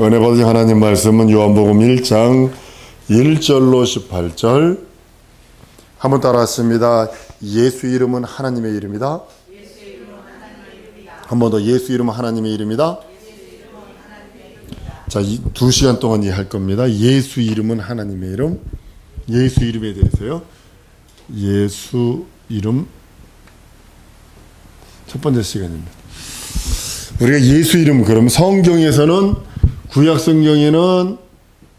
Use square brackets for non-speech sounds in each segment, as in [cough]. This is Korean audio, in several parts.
은혜 받으신 하나님 말씀은 요한복음 1장 1절로 18절 한번 따라하십니다. 예수 이름은 하나님의 이름이다. 한 번 더 예수 이름은 하나님의 이름이다. 자, 이 두 시간 동안 이해할 겁니다. 예수 이름은 하나님의 이름. 예수 이름에 대해서요. 예수 이름 첫 번째 시간입니다. 우리가 예수 이름 그럼 성경에서는 구약 성경에는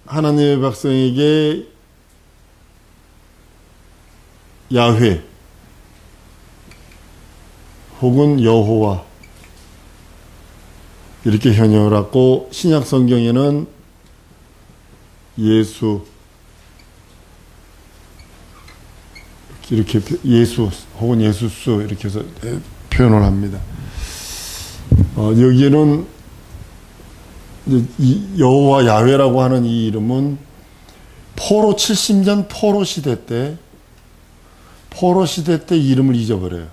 하나님의 백성에게 야훼 혹은 여호와 이렇게 현역을 하고 신약 성경에는 예수 이렇게 표- 예수 혹은 예수수 이렇게 해서 표현을 합니다. 어, 여기에는 여호와 야훼라고 하는 이 이름은 포로 70년 포로 시대 때 포로 시대 때 이름을 잊어버려요.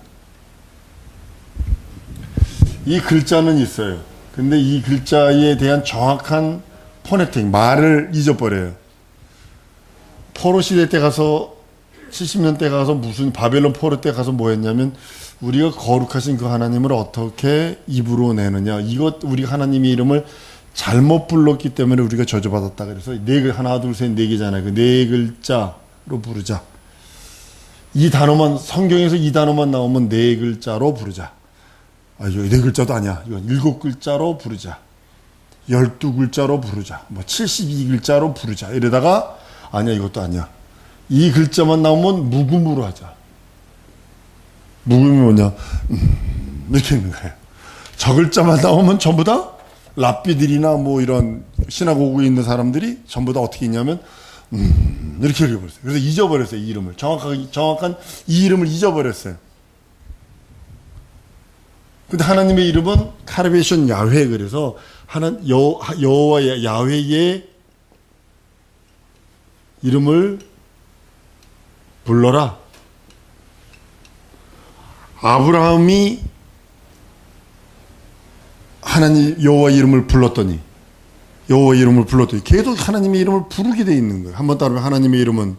이 글자는 있어요. 근데 이 글자에 대한 정확한 포네틱 말을 잊어버려요. 포로 시대 때 가서 70년 때 가서 무슨 바벨론 포로 때 가서 뭐 했냐면 우리가 거룩하신 그 하나님을 어떻게 입으로 내느냐 이것 우리 하나님의 이름을 잘못 불렀기 때문에 우리가 저주받았다. 그래서 네글 하나 둘 셋 네 개잖아요. 그 네 글자로 부르자. 이 단어만 성경에서 이 단어만 나오면 네 글자로 부르자. 아 이거 네 글자도 아니야. 이건 일곱 글자로 부르자. 열두 글자로 부르자. 뭐 72글자로 부르자. 이러다가 아니야 이것도 아니야. 이 글자만 나오면 묵음으로 하자. 묵음이 뭐냐? 음, 이렇게 있는 거예요. 저 글자만 나오면 전부 다 랍비들이나 뭐 이런 시나고그에 있는 사람들이 전부 다 어떻게 있냐면 음, 이렇게 읽어버렸어요. 그래서 잊어버렸어요 이 이름을 정확하게 정확한 이 이름을 잊어버렸어요. 근데 하나님의 이름은 카르베이션 야훼 그래서 하나 여 여호와 야훼의 이름을 불러라. 아브라함이 하나님 여호와 이름을 불렀더니 여호와 이름을 불렀더니 계속 하나님의 이름을 부르게 돼 있는 거예요. 한 번 따르면 하나님의 이름은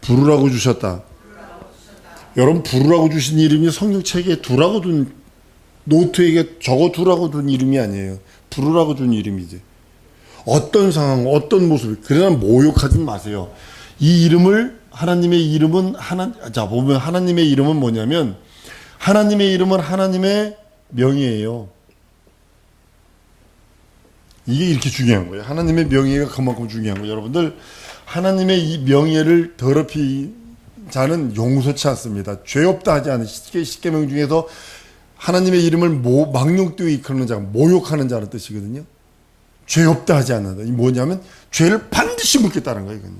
부르라고 주셨다. 여러분 부르라고 주신 이름이 성경책에 두라고 둔 노트에게 적어 두라고 둔 이름이 아니에요. 부르라고 준 이름이지. 어떤 상황, 어떤 모습, 그러나 모욕하지 마세요. 이 이름을 하나님의 이름은 하나 자 보면 하나님의 이름은 뭐냐면 하나님의 이름은 하나님의 명예예요. 이게 이렇게 중요한 거예요. 하나님의 명예가 그만큼 중요한 거예요. 여러분들 하나님의 이 명예를 더럽히 자는 용서치 않습니다. 죄 없다 하지 않은 십계 십계명 중에서 하나님의 이름을 모, 망령되이 이끄는 자, 모욕하는 자는 뜻이거든요. 죄 없다 하지 않는다. 이 뭐냐면 죄를 반드시 묻겠다는 거예요, 이건요.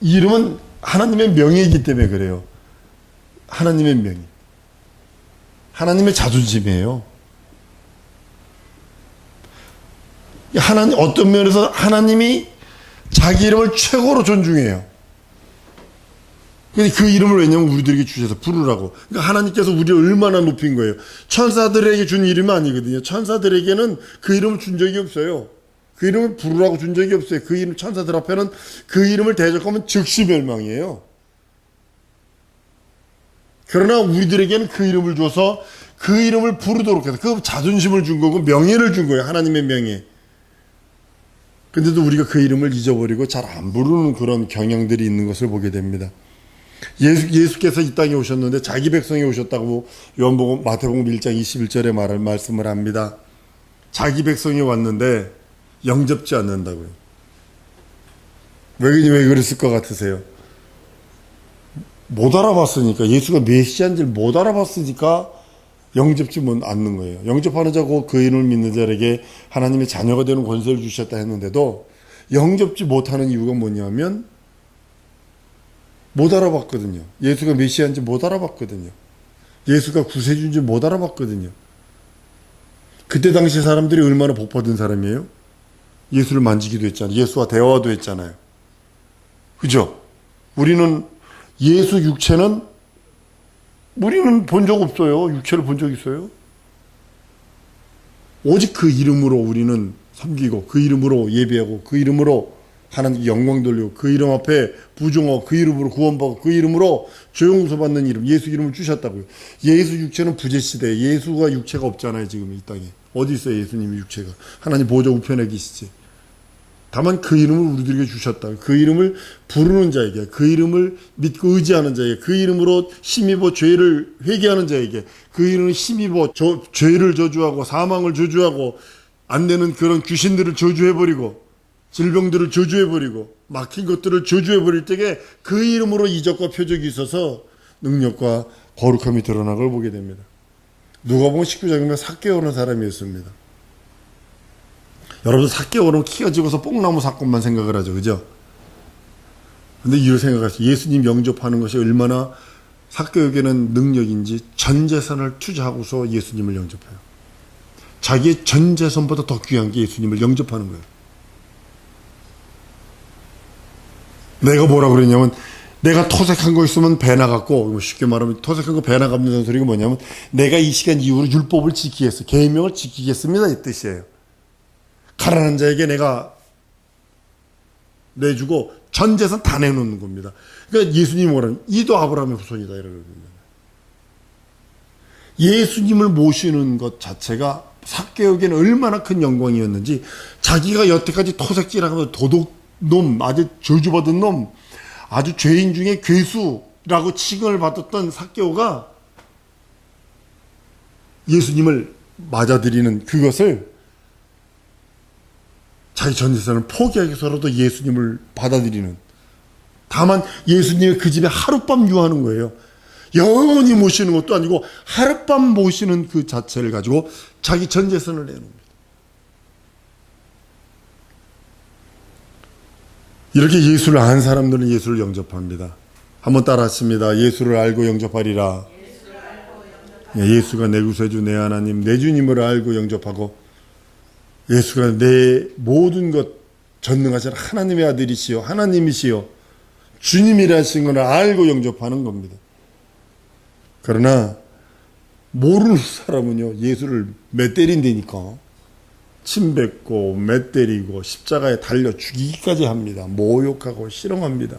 이 이름은 하나님의 명예이기 때문에 그래요. 하나님의 명예. 하나님의 자존심이에요. 하나님 어떤 면에서 하나님이 자기 이름을 최고로 존중해요. 그 이름을 왜냐면 우리들에게 주셔서 부르라고. 그러니까 하나님께서 우리를 얼마나 높인 거예요. 천사들에게 준 이름이 아니거든요. 천사들에게는 그 이름을 준 적이 없어요. 그 이름을 부르라고 준 적이 없어요. 그 이름 천사들 앞에는 그 이름을 대적하면 즉시 멸망이에요. 그러나 우리들에게는 그 이름을 줘서 그 이름을 부르도록 해서 그 자존심을 준 거고 명예를 준 거예요. 하나님의 명예. 근데도 우리가 그 이름을 잊어버리고 잘 안 부르는 그런 경향들이 있는 것을 보게 됩니다. 예수, 예수께서 이 땅에 오셨는데 자기 백성이 오셨다고 요한복음 마태복음 1장 21절에 말을 말씀을 합니다. 자기 백성이 왔는데 영접지 않는다고요. 왜, 왜 그랬을 것 같으세요? 못 알아봤으니까 예수가 메시아인지 못 알아봤으니까 영접지 못 않는 거예요. 영접하는 자고 그 이름을 믿는 자에게 하나님의 자녀가 되는 권세를 주셨다 했는데도 영접지 못하는 이유가 뭐냐면 못 알아봤거든요. 예수가 메시아인지 못 알아봤거든요. 예수가 구세주인지 못 알아봤거든요. 그때 당시 사람들이 얼마나 복 받은 사람이에요? 예수를 만지기도 했잖아요. 예수와 대화도 했잖아요. 그죠? 우리는 예수 육체는 우리는 본 적 없어요. 육체를 본 적 있어요? 오직 그 이름으로 우리는 섬기고 그 이름으로 예배하고 그 이름으로 하나님 영광 돌리고 그 이름 앞에 부종하고 그 이름으로 구원받고 그 이름으로 죄용서 받는 이름 예수 이름을 주셨다고요. 예수 육체는 부재 시대 예수가 육체가 없잖아요 지금 이 땅에 어디 있어요 예수님의 육체가 하나님 보좌 우편에 계시지. 다만 그 이름을 우리들에게 주셨다. 그 이름을 부르는 자에게, 그 이름을 믿고 의지하는 자에게, 그 이름으로 힘입어 죄를 회개하는 자에게, 그 이름을 힘입어 저, 죄를 저주하고 사망을 저주하고 안 되는 그런 귀신들을 저주해버리고 질병들을 저주해버리고 막힌 것들을 저주해버릴 때에 그 이름으로 이적과 표적이 있어서 능력과 거룩함이 드러난 걸 보게 됩니다. 누가 보면 19장이면 삭개 오는 사람이었습니다. 여러분 오르면 키가 적어서 뽕나무 사건만 생각을 하죠. 그죠? 근데 이런 생각하세요. 예수님 영접하는 것이 얼마나 삭개에게는 능력인지 전 재산을 투자하고서 예수님을 영접해요. 자기의 전 재산보다 더 귀한 게 예수님을 영접하는 거예요. 내가 뭐라 그랬냐면 내가 토색한 거 있으면 배 나갔고 뭐 쉽게 말하면 토색한 거 배 나갑니다 소리가 뭐냐면 내가 이 시간 이후로 율법을 지키겠어 계명을 지키겠습니다 이 뜻이에요. 가난한 자에게 내가 내주고 전 재산 다 내놓는 겁니다. 그러니까 예수님이 뭐라는 이도 아브라함의 후손이다 이러거든요. 예수님을 모시는 것 자체가 삭개에게는 얼마나 큰 영광이었는지 자기가 여태까지 토색질하고 도둑놈 아주 저주받은 놈 아주 죄인 중에 괴수라고 칭을 받았던 삭개오가 예수님을 맞아들이는 그것을 자기 전 재산을 포기하기서라도 예수님을 받아들이는 다만 예수님의 그 집에 하룻밤 유하는 거예요. 영원히 모시는 것도 아니고 하룻밤 모시는 그 자체를 가지고 자기 전 재산을 내놓습니다. 이렇게 예수를 아는 사람들은 예수를 영접합니다. 한번 따라하십니다. 예수를 알고 영접하리라. 예, 예수가 내 구세주 내 하나님 내 주님을 알고 영접하고 예수가 내 모든 것 전능하신 하나님의 아들이시요 하나님이시요 주님이라신 걸 알고 영접하는 겁니다. 그러나 모르는 사람은요 예수를 매 때린다니까 침 뱉고 매 때리고 십자가에 달려 죽이기까지 합니다. 모욕하고 실험합니다.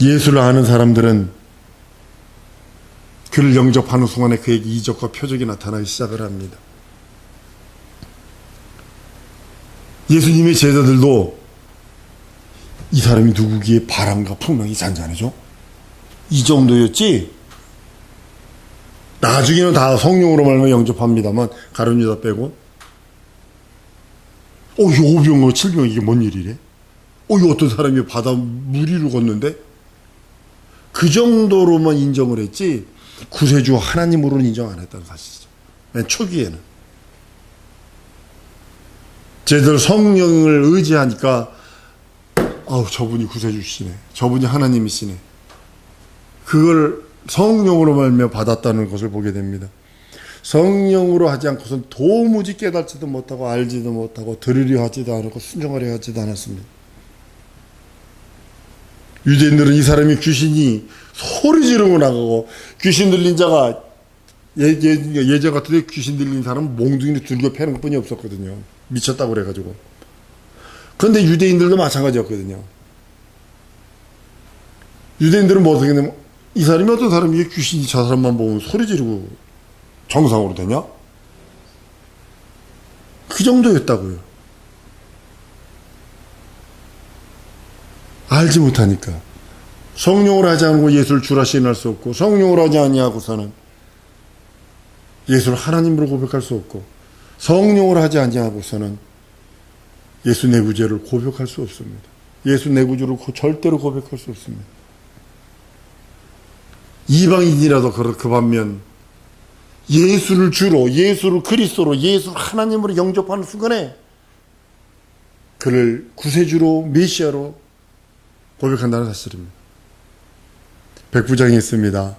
예수를 아는 사람들은 그를 영접하는 순간에 그에게 이적과 표적이 나타나기 시작을 합니다. 예수님의 제자들도 이 사람이 누구기에 바람과 풍랑이 잔잔해져? 이 정도였지? 나중에는 다 성령으로 말면 영접합니다만 가룟 유다 빼고 어, 이 5병과 7병 이게 뭔 일이래? 어, 이 어떤 사람이 바다 물 위로 걷는데? 그 정도로만 인정을 했지 구세주 하나님으로는 인정 안 했다는 사실이죠. 맨 초기에는. 쟤들 성령을 의지하니까 아우 저분이 구세주시네. 저분이 하나님이시네. 그걸 성령으로 말며 받았다는 것을 보게 됩니다. 성령으로 하지 않고선 도무지 깨닫지도 못하고 알지도 못하고 들으려 하지도 않고 순종하려 하지도 않았습니다. 유대인들은 이 사람이 귀신이 소리 지르고 나가고 귀신 들린 자가 예, 예, 예전 같은데 귀신 들린 사람은 몽둥이를 들고 패는 것 뿐이 없었거든요. 미쳤다고 그래가지고. 그런데 유대인들도 마찬가지였거든요. 유대인들은 뭐 어떻게 되면 이 사람이 어떤 사람이 귀신이 저 사람만 보면 소리 지르고 정상으로 되냐? 그 정도였다고요. 알지 못하니까. 성령을 하지 않고 예수를 주라 시인할 수 없고 성령을 하지 아니하고서는 예수를 하나님으로 고백할 수 없고 성령을 하지 아니하고서는 예수 내 구제를 고백할 수 없습니다. 예수 내 구주를 절대로 고백할 수 없습니다. 이방인이라도 그 반면 예수를 주로 예수를 그리스도로 예수 하나님으로 영접하는 순간에 그를 구세주로 메시아로 고백한다는 사실입니다. 백부장이 있습니다.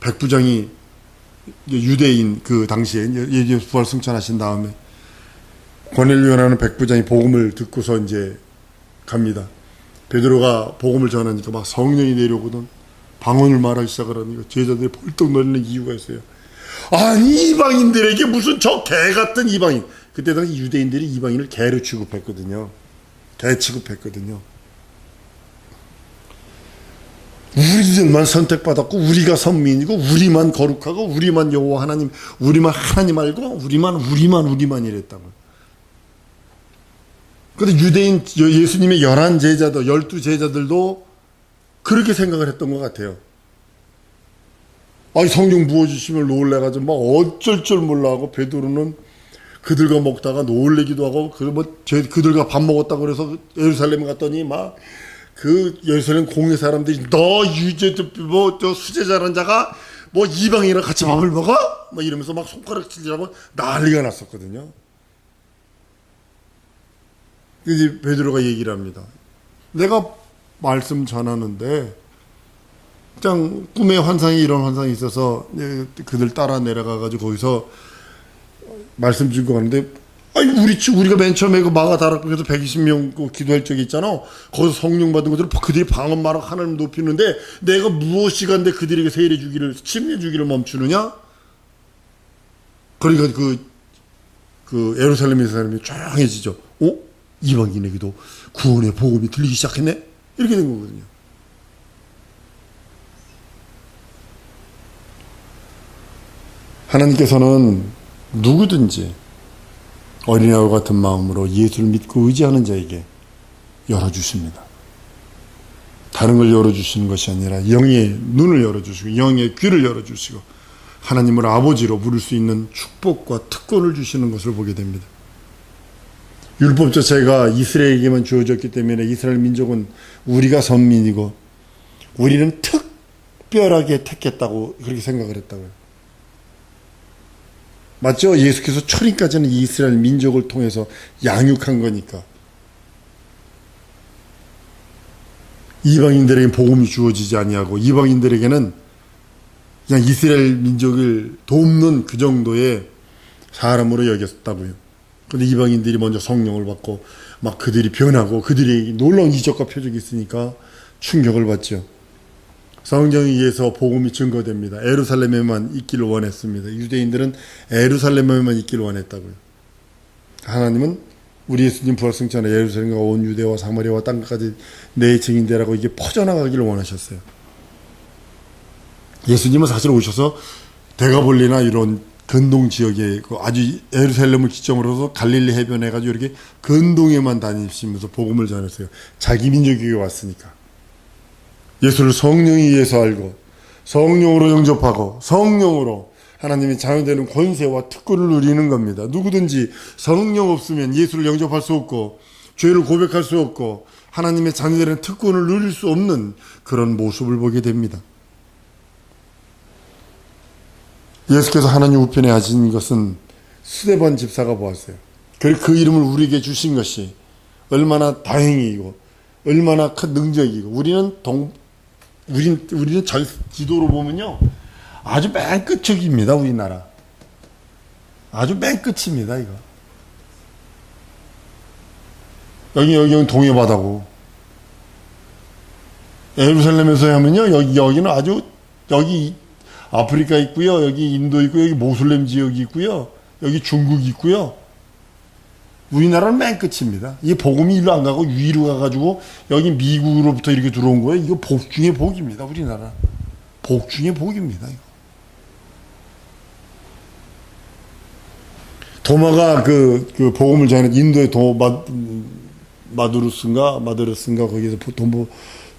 백부장이 유대인 그 당시에 예수 부활 승천하신 다음에 권일요라는 백부장이 복음을 듣고서 이제 갑니다. 베드로가 복음을 전하니까 막 성령이 내려오거든. 방언을 말하기 시작을 하니까 제자들이 벌떡 놀리는 이유가 있어요. 아니 이방인들에게 무슨 저 개 같은 이방인. 그때 당시 유대인들이 이방인을 개로 취급했거든요. 개 취급했거든요. 우리들만 선택받았고 우리가 선민이고 우리만 거룩하고 우리만 여호와 하나님 우리만 하나님 알고 우리만 우리만 우리만 이랬다고. 근데 유대인 예수님의 열한 제자들 열두 제자들도 그렇게 생각을 했던 것 같아요. 아니 성령 부어주심을 놀래가지고 막 어쩔 줄 몰라 하고 베드로는 그들과 먹다가 놀래기도 하고 그뭐 그들과 밥 먹었다 그래서 예루살렘에 갔더니 막 그 예루살렘 공회 사람들이 너 유죄 뭐저 수제자란 자가 뭐 이방이랑 같이 밥을 먹어? 뭐 이러면서 막 손가락 찔리라고 난리가 났었거든요. 이제 베드로가 얘기를 합니다. 내가 말씀 전하는데 그냥 꿈의 환상이 이런 환상이 있어서 그들 따라 내려가 가지고 거기서 말씀 주고 가는데 아니 우리 치 우리가 맨 처음에 그 마가 다락방에서 120명 그 기도할 적이 있잖아. 거기서 성령 받은 것들 그들이 방언 말하고 하나님 높이는데 내가 무엇이간데 그들에게 세례 주기를 침례 주기를 멈추느냐? 그러니까 그, 그 에루살렘의 사람이 조용해지죠. 어? 이방인에게도 구원의 복음이 들리기 시작했네? 이렇게 된 거거든요. 하나님께서는 누구든지 어린아이 같은 마음으로 예수를 믿고 의지하는 자에게 열어주십니다. 다른 걸 열어주시는 것이 아니라 영의 눈을 열어주시고 영의 귀를 열어주시고 하나님을 아버지로 부를 수 있는 축복과 특권을 주시는 것을 보게 됩니다. 율법 자체가 이스라엘에게만 주어졌기 때문에 이스라엘 민족은 우리가 선민이고 우리는 특별하게 택했다고 그렇게 생각을 했다고요. 맞죠? 예수께서 초림까지는 이스라엘 민족을 통해서 양육한 거니까. 이방인들에게 복음이 주어지지 아니하고 이방인들에게는 그냥 이스라엘 민족을 돕는 그 정도의 사람으로 여겼다고요. 근데 이방인들이 먼저 성령을 받고 막 그들이 변하고 그들이 놀라운 이적과 표적이 있으니까 충격을 받죠. 성경에 의해서 복음이 증거됩니다. 에루살렘에만 있기를 원했습니다. 유대인들은 에루살렘에만 있기를 원했다고요. 하나님은 우리 예수님 부활승천에 예루살렘과 온 유대와 사마리아와 땅까지 내 증인되라고 이게 퍼져나가기를 원하셨어요. 예수님은 사실 오셔서 대가볼리나 이런 근동 지역에 그 아주 에루살렘을 기점으로 해서 갈릴리 해변에 가지고 이렇게 근동에만 다니시면서 복음을 전했어요. 자기 민족에게 왔으니까. 예수를 성령에 의해서 알고 성령으로 영접하고 성령으로 하나님의 자녀되는 권세와 특권을 누리는 겁니다. 누구든지 성령 없으면 예수를 영접할 수 없고 죄를 고백할 수 없고 하나님의 자녀되는 특권을 누릴 수 없는 그런 모습을 보게 됩니다. 예수께서 하나님 우편에 하신 것은 수대반 집사가 보았어요. 그리고 그 이름을 우리에게 주신 것이 얼마나 다행이고 얼마나 큰 능력이고 우리는 동 우린 우리는 절 지도로 보면요. 아주 맨 끝쪽입니다 우리나라. 아주 맨 끝입니다 이거. 여기 여기는 동해바다고. 예루살렘에서 하면요 여기 여기는 아주 여기 아프리카 있고요 여기 인도 있고 여기 모슬렘 지역이 있고요 여기 중국 있고요 우리나라는 맨 끝입니다. 이게 복음이 일로 안 가고 위로 가가지고 여기 미국으로부터 이렇게 들어온 거예요. 이거 복 중의 복입니다. 우리나라. 복 중의 복입니다. 이거. 도마가 그, 그 복음을 전해 인도의 도, 마, 마두루스인가 마드르스인가 거기서 도모,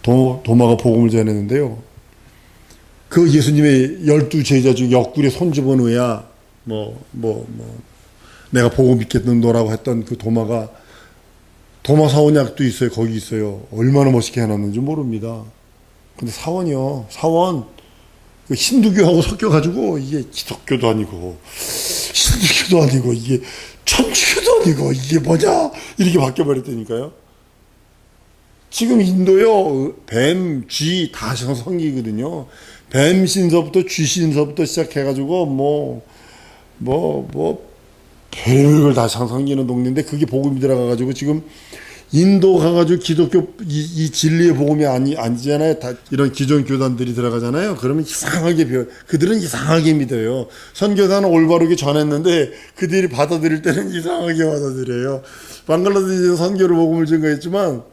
도, 도마가 복음을 전했는데요. 그 예수님의 열두 제자 중 옆구리에 손집어놓아야 뭐, 뭐, 뭐, 내가 보고 믿겠는도라고 했던 그 도마가 도마 사원약도 있어요. 거기 있어요. 얼마나 멋있게 해놨는지 모릅니다. 근데 사원이요. 사원. 그 힌두교하고 섞여가지고 이게 기독교도 아니고 힌두교도 아니고 이게 천주교도 아니고 이게 뭐냐 이렇게 바뀌어버렸다니까요. 지금 인도요 뱀, 쥐 다 성이거든요. 뱀 신서부터 쥐 신서부터 시작해가지고 뭐 뭐, 뭐, 별걸 다 상상기는 동네인데 그게 복음이 들어가가지고 지금 인도 가가지고 기독교 이, 이 진리의 복음이 아니 아니잖아요. 다 이런 기존 교단들이 들어가잖아요. 그러면 이상하게 배워. 그들은 이상하게 믿어요. 선교사는 올바르게 전했는데 그들이 받아들일 때는 이상하게 받아들여요. 방글라데시 선교를 복음을 증거했지만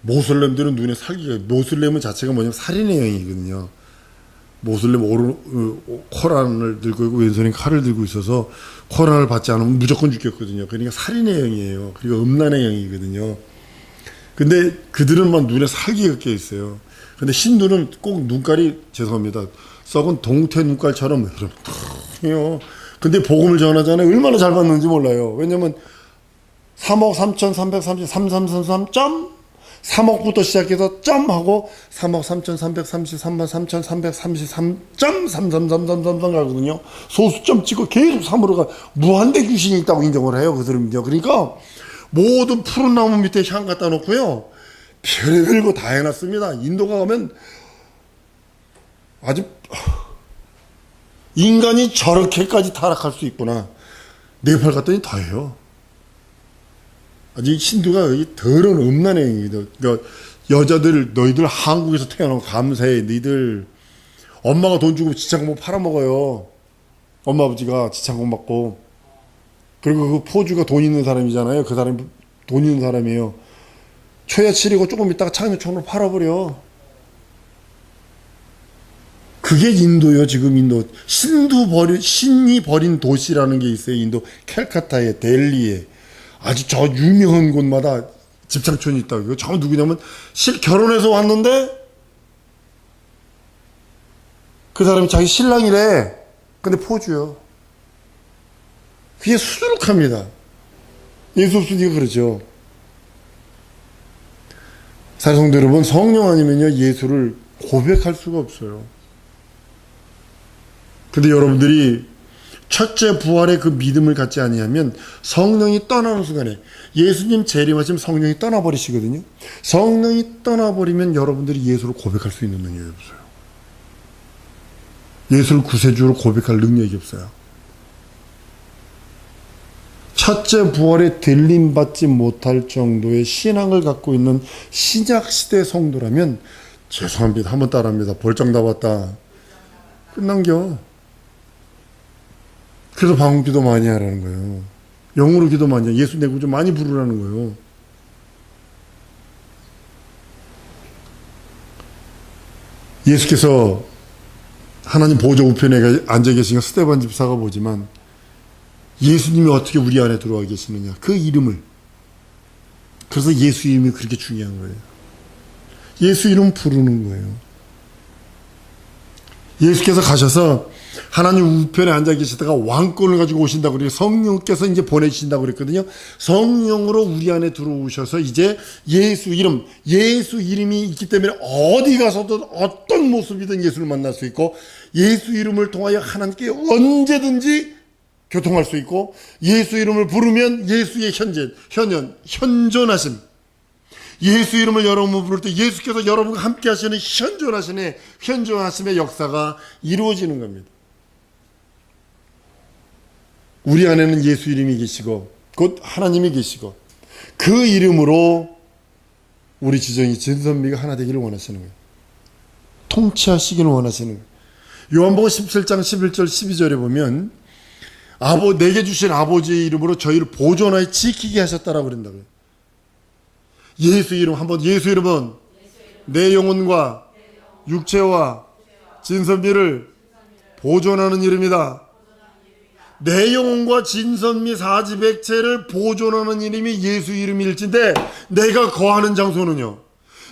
모슬렘들은 눈에 살기가 모슬렘은 자체가 뭐냐면 살인의 영이거든요. 모슬렘 오른 어, 코란을 들고 있고 왼손에 칼을 들고 있어서 코란을 받지 않으면 무조건 죽겠거든요. 그러니까 살인의 영이에요. 그리고 음란의 영이거든요. 근데 그들은 막 눈에 살기가 껴 있어요. 근데 힌두는 꼭 눈깔이 죄송합니다. 썩은 동태 눈깔처럼 이요. 근데 복음을 전하잖아요. 얼마나 잘 받는지 몰라요. 왜냐면 3억 3,333, 점 3억부터 시작해서 점 하고 3억 3,333만 3,333.33333 가거든요. 소수점 찍고 계속 3으로 가 무한대 귀신이 있다고 인정을 해요. 그들은요. 그러니까 모든 푸른 나무 밑에 향 갖다 놓고요. 별별 거다 해놨습니다. 인도가 가면 아주 인간이 저렇게까지 타락할 수 있구나. 네팔 갔더니 다 해요. 아직 신두가 이 더러운 음란의 행위다. 그러니까 여자들 너희들 한국에서 태어나고 감사해. 너희들 엄마가 돈 주고 지창공 팔아먹어요. 엄마 아버지가 지창공 받고 그리고 그 포주가 돈 있는 사람이잖아요. 그 사람이 돈 있는 사람이에요. 초야 치리고 조금 있다가 창녀촌으로 팔아버려. 그게 인도요, 지금 인도. 신도 버린, 신이 버린 도시라는 게 있어요. 인도 캘카타에, 델리에. 아주 저 유명한 곳마다 집착촌이 있다고요. 저 누구냐면 실 결혼해서 왔는데 그 사람이 자기 신랑이래. 근데 포주요. 그게 수두룩합니다. 예수 없으니까 그러죠. 사성도 여러분, 성령 아니면요, 예수를 고백할 수가 없어요. 근데 여러분들이 첫째 부활의 그 믿음을 갖지 아니하면 성령이 떠나는 순간에 예수님 재림하시면 성령이 떠나버리시거든요. 성령이 떠나버리면 여러분들이 예수를 고백할 수 있는 능력이 없어요. 예수를 구세주로 고백할 능력이 없어요. 첫째 부활에 들림받지 못할 정도의 신앙을 갖고 있는 신약 시대 성도라면 죄송합니다. 한번 따라합니다. 벌쩍 나왔다. 끝난겨. 그래서 방언 기도 많이 하라는 거예요. 영으로 기도 많이 해. 예수 내 구주 많이 부르라는 거예요. 예수께서 하나님 보좌 우편에 앉아 계신 스테반 집사가 보지만 예수님이 어떻게 우리 안에 들어와 계시느냐. 그 이름을. 그래서 예수 이름이 그렇게 중요한 거예요. 예수 이름 부르는 거예요. 예수께서 가셔서 하나님 우편에 앉아 계시다가 왕권을 가지고 오신다고 그래요. 성령께서 이제 보내주신다고 그랬거든요. 성령으로 우리 안에 들어오셔서 이제 예수 이름, 예수 이름이 있기 때문에 어디 가서도 어떤 모습이든 예수를 만날 수 있고 예수 이름을 통하여 하나님께 언제든지 교통할 수 있고 예수 이름을 부르면 예수의 현재, 현현, 현존하심. 예수 이름을 여러분 부를 때 예수께서 여러분과 함께 하시는 현존하심의 현존하심의 역사가 이루어지는 겁니다. 우리 안에는 예수 이름이 계시고 곧 하나님이 계시고 그 이름으로 우리 지정이 진선미가 하나 되기를 원하시는 거예요. 통치하시기를 원하시는 거예요. 요한복음 17장 11절 12절에 보면 아버 내게 주신 아버지의 이름으로 저희를 보존하여 지키게 하셨다라고 그런다고요. 예수 이름 한번 예수 이름은 내 영혼과 육체와 진선미를 보존하는 이름이다. 내 영혼과 진선미 사지 백체를 보존하는 이름이 예수 이름일진데 내가 거하는 장소는요.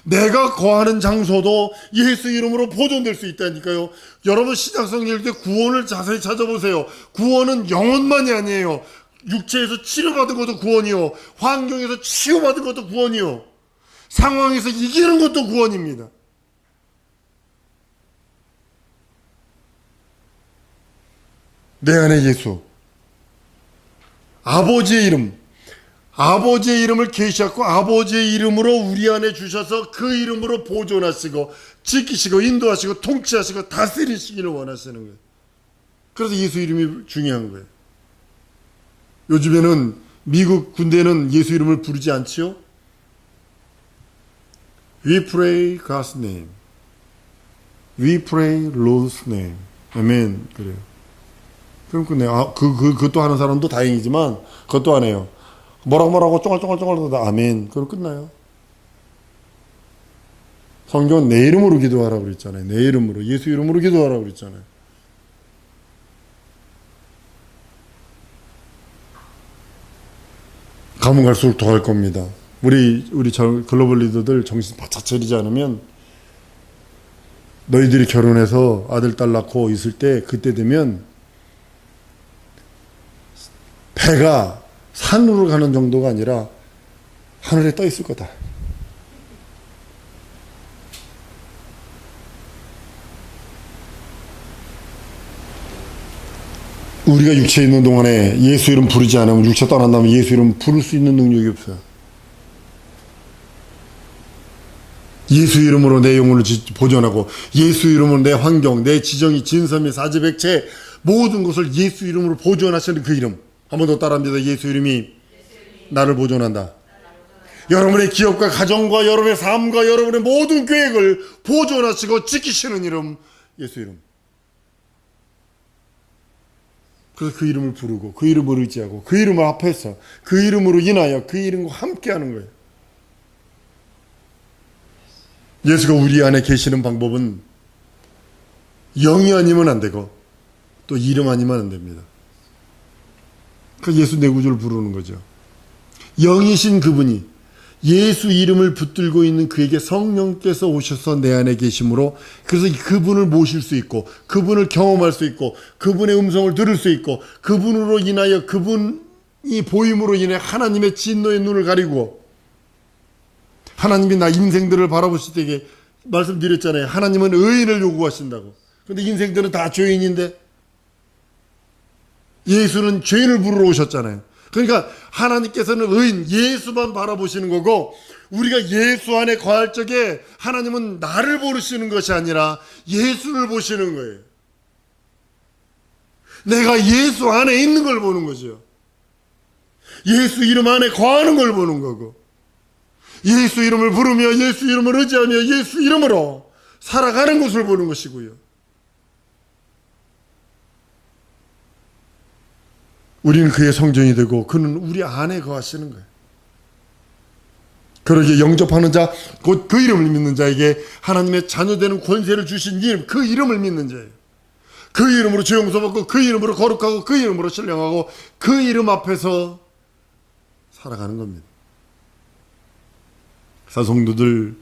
내가 거하는 장소도 예수 이름으로 보존될 수 있다니까요. 여러분 신약성 읽을 때 구원을 자세히 찾아보세요. 구원은 영혼만이 아니에요. 육체에서 치료받은 것도 구원이요. 환경에서 치유받은 것도 구원이요. 상황에서 이기는 것도 구원입니다. 내 안에 예수. 아버지의 이름. 아버지의 이름을 계시하고 아버지의 이름으로 우리 안에 주셔서 그 이름으로 보존하시고 지키시고 인도하시고 통치하시고 다스리시기를 원하시는 거예요. 그래서 예수 이름이 중요한 거예요. 요즘에는 미국 군대는 예수 이름을 부르지 않지요? We pray God's name. We pray Lord's name. 아멘. 그래요. 그럼 끝내. 아, 그, 그, 그것도 하는 사람도 다행이지만, 그것도 안 해요. 뭐라고 뭐라고 쫑알쫑알쫑알 하다 아멘. 그럼 끝나요. 성경은 내 이름으로 기도하라고 그랬잖아요. 내 이름으로. 예수 이름으로 기도하라고 그랬잖아요. 가면 갈수록 더 할 겁니다. 우리 우리 저 글로벌 리더들 정신 바짝 차리지 않으면 너희들이 결혼해서 아들 딸 낳고 있을 때 그때 되면 배가 산으로 가는 정도가 아니라 하늘에 떠 있을 거다. 우리가 육체에 있는 동안에 예수 이름 부르지 않으면 육체 떠난다면 예수 이름 부를 수 있는 능력이 없어요. 예수 이름으로 내 영혼을 지- 보존하고 예수 이름으로 내 환경, 내 지정이 진섬이 사지백체 모든 것을 예수 이름으로 보존하시는 그 이름. 한 번 더 따라합니다. 예수 이름이 나를 보존한다. 여러분의 기업과 가정과 여러분의 삶과 여러분의 모든 계획을 보존하시고 지키시는 이름 예수 이름. 그래서 그 이름을 부르고 그 이름을 의지하고 그 이름을 앞에서 그 이름으로 인하여 그 이름과 함께하는 거예요. 예수가 우리 안에 계시는 방법은 영이 아니면 안 되고 또 이름 아니면 안 됩니다. 그 예수 내 구주를 부르는 거죠. 영이신 그분이 예수 이름을 붙들고 있는 그에게 성령께서 오셔서 내 안에 계심으로 그래서 그분을 모실 수 있고 그분을 경험할 수 있고 그분의 음성을 들을 수 있고 그분으로 인하여 그분이 보임으로 인해 하나님의 진노의 눈을 가리고 하나님이 나 인생들을 바라보실 때 말씀드렸잖아요. 하나님은 의인을 요구하신다고. 근데 인생들은 다 죄인인데 예수는 죄인을 부르러 오셨잖아요. 그러니까 하나님께서는 의인 예수만 바라보시는 거고 우리가 예수 안에 거할 적에 하나님은 나를 보시는 것이 아니라 예수를 보시는 거예요. 내가 예수 안에 있는 걸 보는 거죠. 예수 이름 안에 거하는 걸 보는 거고 예수 이름을 부르며 예수 이름을 의지하며 예수 이름으로 살아가는 것을 보는 것이고요. 우리는 그의 성전이 되고 그는 우리 안에 거하시는 거예요. 그러게 영접하는 자, 곧 그 이름을 믿는 자에게 하나님의 자녀되는 권세를 주신 이름, 그 이름을 믿는 자예요. 그 이름으로 죄 용서받고 그 이름으로 거룩하고 그 이름으로 신령하고 그 이름 앞에서 살아가는 겁니다. 사성도들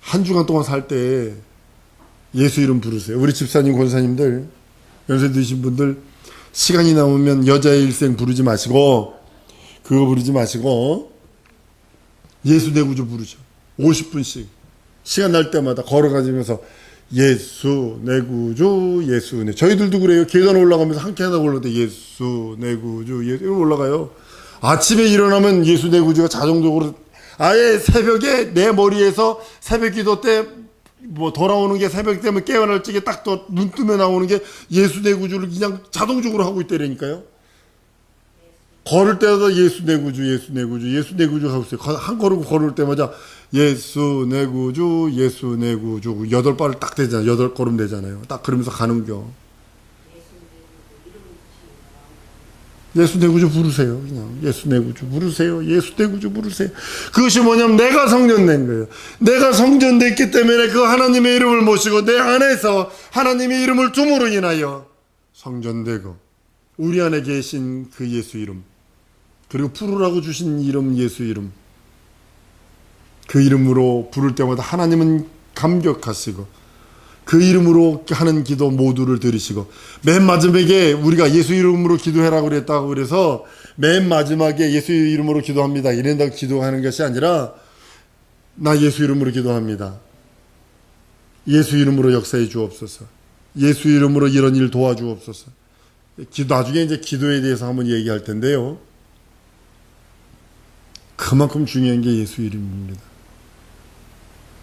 한 주간 동안 살 때 예수 이름 부르세요. 우리 집사님, 권사님들, 연세 드신 분들 시간이 남으면 여자의 일생 부르지 마시고 그거 부르지 마시고 예수 내 구주 부르죠. 50분씩 시간 날 때마다 걸어가면서 예수 내 구주 예수 내 저희들도 그래요. 계단 올라가면서 한 계단 올라갈 때 예수 내 구주 예수 이러고 올라가요. 아침에 일어나면 예수 내 구주가 자동적으로 아예 새벽에 내 머리에서 새벽 기도 때 뭐 돌아오는 게 새벽 되면 깨어날 적에 딱 또 눈 뜨면 나오는 게 예수 내 구주를 그냥 자동적으로 하고 있다니까요. 걸을 때마다 예수 내 구주, 예수 내 구주, 예수 내 구주 하고 있어요. 한 걸음 걸을 때마다 예수 내 구주, 예수 내 구주 여덟 발을 딱 되잖아요. 여덟 걸음 되잖아요. 딱 그러면서 가는 겨. 예수 내 구주 부르세요. 그냥 예수 내 구주 부르세요. 예수 내 구주 부르세요. 그것이 뭐냐면 내가 성전된 거예요. 내가 성전됐기 때문에 그 하나님의 이름을 모시고 내 안에서 하나님의 이름을 둠으로 인하여 성전되고 우리 안에 계신 그 예수 이름 그리고 부르라고 주신 이름 예수 이름 그 이름으로 부를 때마다 하나님은 감격하시고 그 이름으로 하는 기도 모두를 들으시고 맨 마지막에 우리가 예수 이름으로 기도해라고 그랬다고 그래서 맨 마지막에 예수 이름으로 기도합니다. 이런다고 기도하는 것이 아니라 나 예수 이름으로 기도합니다. 예수 이름으로 역사해 주옵소서. 예수 이름으로 이런 일 도와주옵소서. 나중에 이제 기도에 대해서 한번 얘기할 텐데요. 그만큼 중요한 게 예수 이름입니다.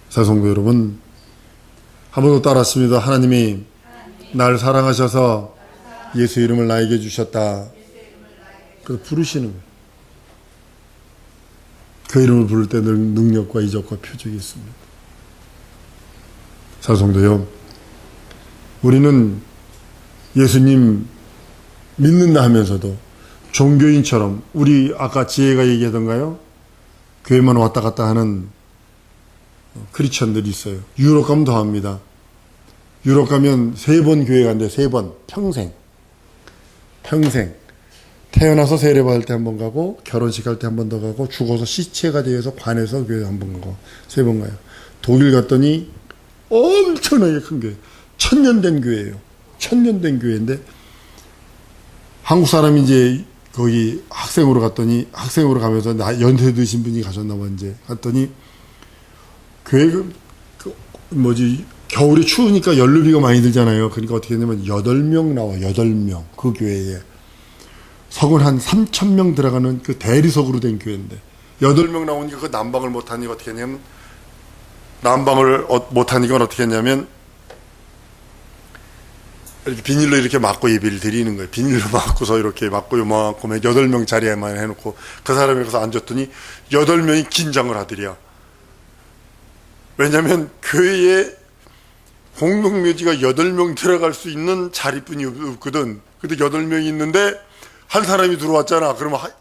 사성도 여러분, 한번더 따랐습니다. 하나님이 날 사랑하셔서 예수 이름을 나에게 주셨다. 그래서 부르시는 거예요. 그 이름을 부를 때 늘 능력과 이적과 표적이 있습니다. 사성도요, 우리는 예수님 믿는다 하면서도 종교인처럼 우리 아까 지혜가 얘기하던가요? 교회만 왔다 갔다 하는 크리스천들이 있어요. 유럽 가면 더 합니다. 유럽 가면 세 번 교회 간대, 세 번. 평생. 평생. 태어나서 세례받을 때 한 번 가고, 결혼식 할 때 한 번 더 가고, 죽어서 시체가 되어서 관에서 교회 한 번 가고, 세 번 가요. 독일 갔더니 엄청나게 큰 교회. 천년 된 교회예요. 천년 된 교회인데, 한국 사람이 이제 거기 학생으로 갔더니, 학생으로 가면서 나 연세 드신 분이 가셨나 봐, 이제. 갔더니, 그, 그 뭐지 겨울에 추우니까 연료비가 많이 들잖아요. 그러니까 어떻게 했냐면 여덟 명 나와 여덟 명 그 교회에 석은 한 3천 명 들어가는 그 대리석으로 된 교회인데 여덟 명 나오니까 그 난방을 못 하니까 어떻게 했냐면 난방을 어- 못 하니까 어떻게 했냐면 이렇게 비닐로 이렇게 막고 예배를 드리는 거예요. 비닐로 [laughs] 막고서 이렇게 막고 요만큼 여덟 명 자리에만 해놓고 그 사람이 가서 앉았더니 여덟 명이 긴장을 하더래요. 왜냐하면 교회에 공동묘지가 8명 들어갈 수 있는 자리뿐이 없- 없거든. 근데 8명이 있는데 한 사람이 들어왔잖아. 그러면 하-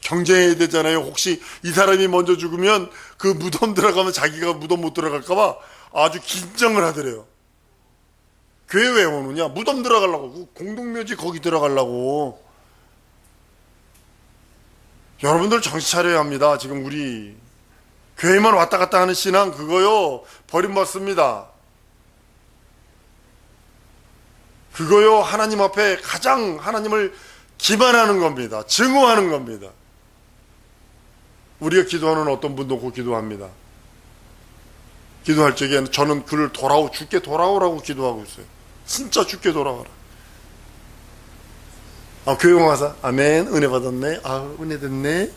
경쟁해야 되잖아요. 혹시 이 사람이 먼저 죽으면 그 무덤 들어가면 자기가 무덤 못 들어갈까봐 아주 긴장을 하더래요. 교회 왜 오느냐? 무덤 들어가려고. 그 공동묘지 거기 들어가려고. 여러분들 정신 차려야 합니다. 지금 우리 교회만 왔다 갔다 하는 신앙 그거요 버림받습니다. 그거요 하나님 앞에 가장 하나님을 기만하는 겁니다. 증오하는 겁니다. 우리가 기도하는 어떤 분도 그 기도합니다. 기도할 적에는 저는 그를 돌아오 죽게 돌아오라고 기도하고 있어요. 진짜 죽게 돌아와라. 아 교회 와서 아멘 은혜 받았네. 아 은혜 됐네.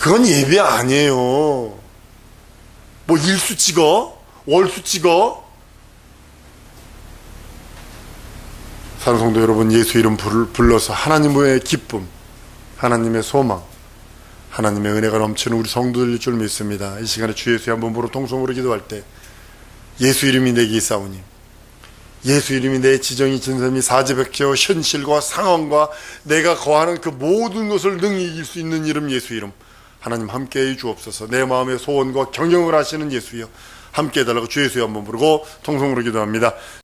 그건 예배 아니에요. 뭐 일수 찍어? 월수 찍어? 사는 성도 여러분, 예수 이름 불- 불러서 하나님의 기쁨, 하나님의 소망, 하나님의 은혜가 넘치는 우리 성도들일 줄 믿습니다. 이 시간에 주 예수의 한 번으로 통성으로 기도할 때 예수 이름이 내게 있사오니 예수 이름이 내 지정이 진선이 사지백제어 현실과 상황과 내가 거하는 그 모든 것을 능히 이길 수 있는 이름 예수 이름 하나님 함께해 주옵소서. 내 마음의 소원과 경영을 하시는 예수여 함께 해 달라고 주 예수의 한번 부르고 통성으로 기도합니다